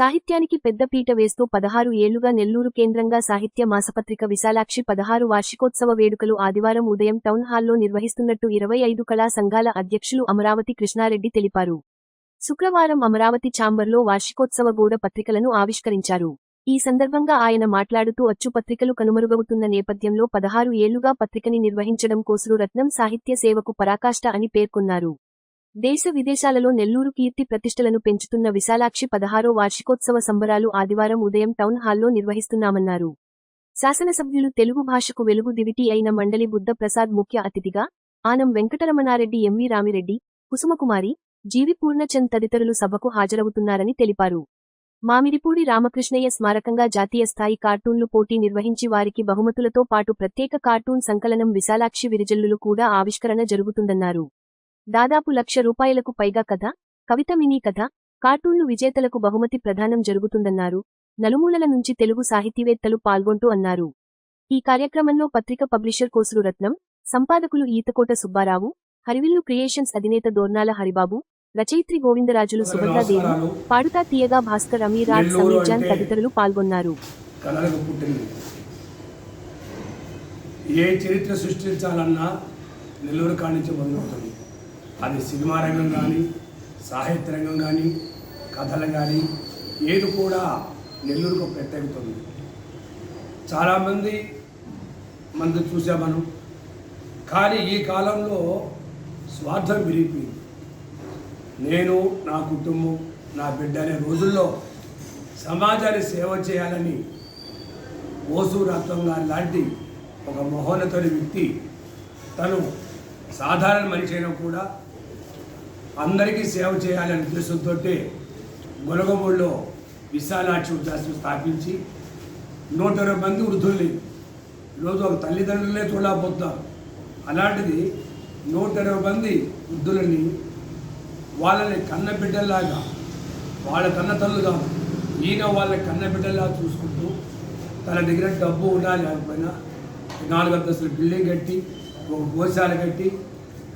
సాహిత్యానికి పెద్దపీట వేస్తూ పదహారు ఏళ్ళుగా నెల్లూరు కేంద్రంగా సాహిత్య మాసపత్రిక విశాలాక్షి పదహారు వార్షికోత్సవ వేడుకలు ఆదివారం ఉదయం టౌన్ హాల్లో నిర్వహిస్తున్నట్టు ఇరవై ఐదు కళా సంఘాల అధ్యక్షులు అమరావతి కృష్ణారెడ్డి తెలిపారు. శుక్రవారం అమరావతి ఛాంబర్లో వార్షికోత్సవ గోడ పత్రికలను ఆవిష్కరించారు. ఈ సందర్భంగా ఆయన మాట్లాడుతూ అచ్చుపత్రికలు కనుమరుగవుతున్న నేపథ్యంలో పదహారు ఏళ్ళుగా పత్రికని నిర్వహించడం కోసరు రత్నం సాహిత్య సేవకు పరాకాష్ట అని పేర్కొన్నారు. దేశ విదేశాలలో నెల్లూరు కీర్తి ప్రతిష్టలను పెంచుతున్న విశాలాక్షి పదహారో వార్షికోత్సవ సంబరాలు ఆదివారం ఉదయం టౌన్ హాల్లో నిర్వహిస్తున్నామన్నారు. శాసనసభ్యులు తెలుగు భాషకు వెలుగు దివిటి అయిన మండలి బుద్ధ ప్రసాద్ ముఖ్య అతిథిగా Anam Venkataramanareddy M V Ramireddy Kusumakumari G V Purnachand తదితరులు సభకు హాజరవుతున్నారని తెలిపారు. మామిడిపూడి రామకృష్ణయ్య స్మారకంగా జాతీయ స్థాయి కార్టూన్లు పోటీ నిర్వహించి వారికి బహుమతులతో పాటు ప్రత్యేక కార్టూన్ సంకలనం విశాలాక్షి విరిజల్లులు కూడా ఆవిష్కరణ జరుగుతుందన్నారు. దాదాపు లక్ష రూపాయలకు పైగా కథ కవిత మినీ కథ కార్టూన్లు విజేతలకు బహుమతి ప్రదానం జరుగుతుందన్నారు. నలుమూలల నుంచి తెలుగు సాహితీవేత్తలు పాల్గొంటూ అన్నారు. ఈ కార్యక్రమంలో పత్రిక పబ్లిషర్ కోసులు రత్నం సంపాదకులు ఈతకోట సుబ్బారావు హరివిల్లు క్రియేషన్స్ అధినేత దోర్నాల హరిబాబు రచయిత్రి గోవిందరాజులు సుభద్రాదేవి పాడుతా తీయగా భాస్కర్ అమీరాజ్ సమీర్ జాన్ తదితరులు పాల్గొన్నారు. ఏ చరిత్ర సృష్టించాలన్నా నెల్లూరు కాడి నుంచి మొదలవుతుంది. అది సినిమా రంగం కానీ సాహిత్య రంగం కానీ కథలు కానీ ఏది కూడా నెల్లూరుకు ప్రత్యేకతుంది చాలామంది మంది చూసాం మనం కానీ ఈ కాలంలో స్వార్థం విరిగిపోయింది. నేను నా కుటుంబం నా బిడ్డ అనే రోజుల్లో సమాజాన్ని సేవ చేయాలని ఓసు రత్నం గారి లాంటి ఒక మహోన్నతుని వ్యక్తి తను సాధారణ మనిషి అయినా కూడా అందరికీ సేవ చేయాలనే ఉద్దేశంతో గొలగమూడిలో విశాలాక్షి ఉద్యాసం స్థాపించి నూట ఇరవై మంది వృద్ధుల్ని ఈరోజు ఒక తల్లిదండ్రులే చూడలేకపోతున్నారు అలాంటిది నూట ఇరవై మంది వృద్ధులని వాళ్ళని కన్న బిడ్డల్లాగా వాళ్ళ కన్న తల్లుగా ఈయన వాళ్ళ కన్న బిడ్డల్లా చూసుకుంటూ తన దగ్గర డబ్బు ఉన్నా లేకపోయినా నాలుగు అంతస్తుల బిల్డింగ్ కట్టి ఒక గోశాల కట్టి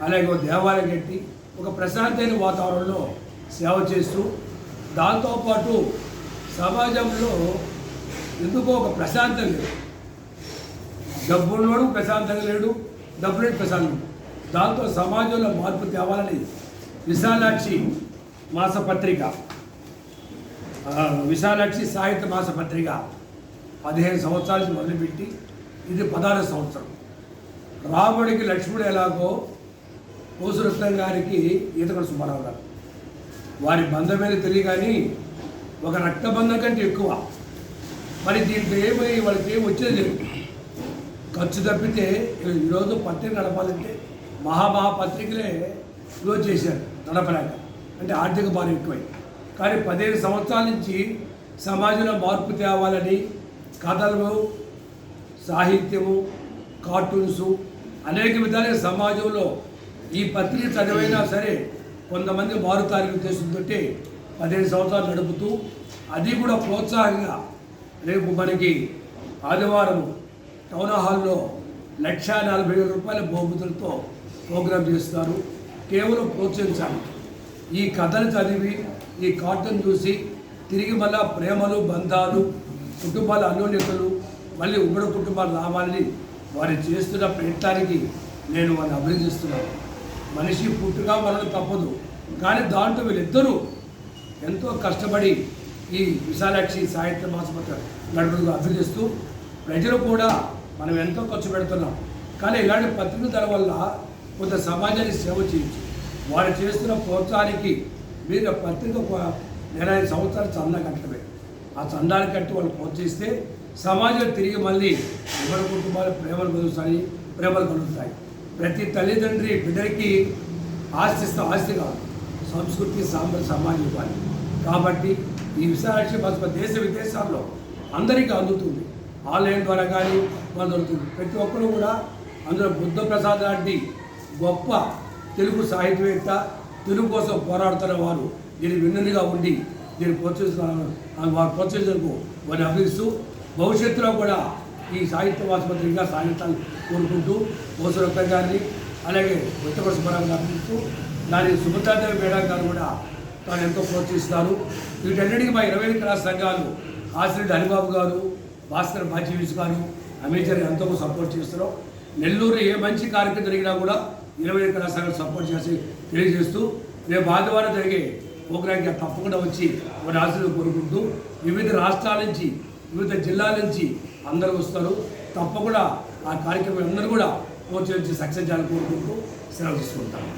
అలాగే ఒక దేవాలయం కట్టి ఒక ప్రశాంతమైన వాతావరణంలో సేవ చేస్తూ దాంతోపాటు సమాజంలో ఎందుకో ఒక ప్రశాంతం లేదు. డబ్బున్నోడు ప్రశాంతంగా లేడు డబ్బు లేడు. ప్రశాంతం దాంతో సమాజంలో మార్పు తేవాలని విశాలాక్షి మాసపత్రిక విశాలాక్షి సాహిత్య మాసపత్రిక పదిహేను సంవత్సరాలకి మొదలుపెట్టి ఇది పదహారు సంవత్సరం. రాముడికి లక్ష్ముడు ఎలాగో కోసురత్నం గారికి ఈతకొండ సుబ్బారావు గారు వారి బంధమేది తెలియ కానీ ఒక రక్తబంధం కంటే ఎక్కువ. మరి దీంట్లో ఏమై వాళ్ళకి ఏమి వచ్చేది లేదు. ఖర్చు తప్పితే ఈరోజు పత్రిక నడపాలంటే మహామహా పత్రికలే క్లోజ్ చేశారు నడపలేక. అంటే ఆర్థిక భారం ఎక్కువై. కానీ పదిహేను సంవత్సరాల నుంచి సమాజంలో మార్పు తేవాలని కథలు సాహిత్యము కార్టూన్స్ అనేక విధాలుగా సమాజంలో ఈ పత్రిక చదివైనా సరే కొంతమంది మారుతారని ఉద్దేశంతో పదిహేను సంవత్సరాలు నడుపుతూ అది కూడా ప్రోత్సాహంగా రేపు మనకి ఆదివారం టౌన్ హాల్లో లక్ష నలభై వేల రూపాయల బహుమతులతో ప్రోగ్రాం చేస్తారు. కేవలం ప్రోత్సహించాలి. ఈ కథలు చదివి ఈ కార్టూన్ చూసి తిరిగి మళ్ళా ప్రేమలు బంధాలు కుటుంబాల అన్యోన్యతలు మళ్ళీ ఉమ్మడి కుటుంబాల లాభాలని వారు చేస్తున్న ప్రయత్నానికి నేను వారిని అభినందిస్తున్నాను. మనిషి పుట్టుగా మనకు తప్పదు. కానీ దాంట్లో వీళ్ళిద్దరూ ఎంతో కష్టపడి ఈ విశాలాక్షి సాహిత్య మాసపత్ర నడుపులకు చేస్తూ ప్రజలు కూడా మనం ఎంతో ఖర్చు పెడుతున్నాం. కానీ ఇలాంటి పత్రికల ధర వల్ల కొంత సమాజానికి సేవ చేయొచ్చు. వారు చేస్తున్న ప్రోత్సాహానికి మీరు పత్రిక ఒక నెల ఐదు సంవత్సరాలు చందా కట్టడమే. ఆ చందాన్ని కట్టి వాళ్ళు ప్రోత్సహిస్తే సమాజం తిరిగి మళ్ళీ ఎవరి కుటుంబాలు ప్రేమలు కలుగుతాయి ప్రేమలు కలుగుతాయి. ప్రతి తల్లిదండ్రి బిడ్డలకి ఆస్తిస్తే ఆస్తి కాదు సంస్కృతి సాంబ సమాజం ఇవ్వాలి. కాబట్టి ఈ విశాలాక్షి బస్ దేశ విదేశాల్లో అందరికీ అందుతుంది. ఆన్లైన్ ద్వారా కానీ వాళ్ళు దొరుకుతుంది ప్రతి ఒక్కరు కూడా అందులో బుద్ధ ప్రసాద్ లాంటి గొప్ప తెలుగు సాహిత్యవేత్త తెలుగు కోసం పోరాడుతున్న వారు దీని విన్నదిగా ఉండి దీన్ని ప్రోత్సహిస్తున్నారు. వారు ప్రోత్సహించడానికి వారిని అభిస్తూ భవిష్యత్తులో కూడా ఈ సాహిత్య ఆసుపత్రిగా సాగించాలని కోరుకుంటూ ఓసరొక్క గారిని అలాగే ఉత్తమ సుబ్బారావు గారిని దాని సుభద్రాదేవి మేడం గారు కూడా తాను ఎంతో ప్రోత్సహిస్తారు వీటన్నిటికీ మా ఇరవై ఐదు కళా సంఘాలు ఆశ్రెడ్డి హరిబాబు గారు భాస్కర్ బాజీవిస్ గారు అమేజర్ ఎంతో సపోర్ట్ చేస్తున్నాం. నెల్లూరు ఏ మంచి కార్యక్రమం జరిగినా కూడా ఇరవై ఐదు కళా సంఘాలు సపోర్ట్ చేసి తెలియజేస్తూ రేపు ఆదివారం జరిగే ప్రోగ్రాంకి తప్పకుండా వచ్చి వారి ఆశలు కోరుకుంటూ వివిధ రాష్ట్రాల నుంచి వివిధ జిల్లాల నుంచి అందరూ వస్తారు. తప్పకుండా ఆ కార్యక్రమం అందరూ కూడా ప్రోత్సహించి సక్సెస్ చేయాలని కోరుకుంటూ సెలవు తీసుకుంటాను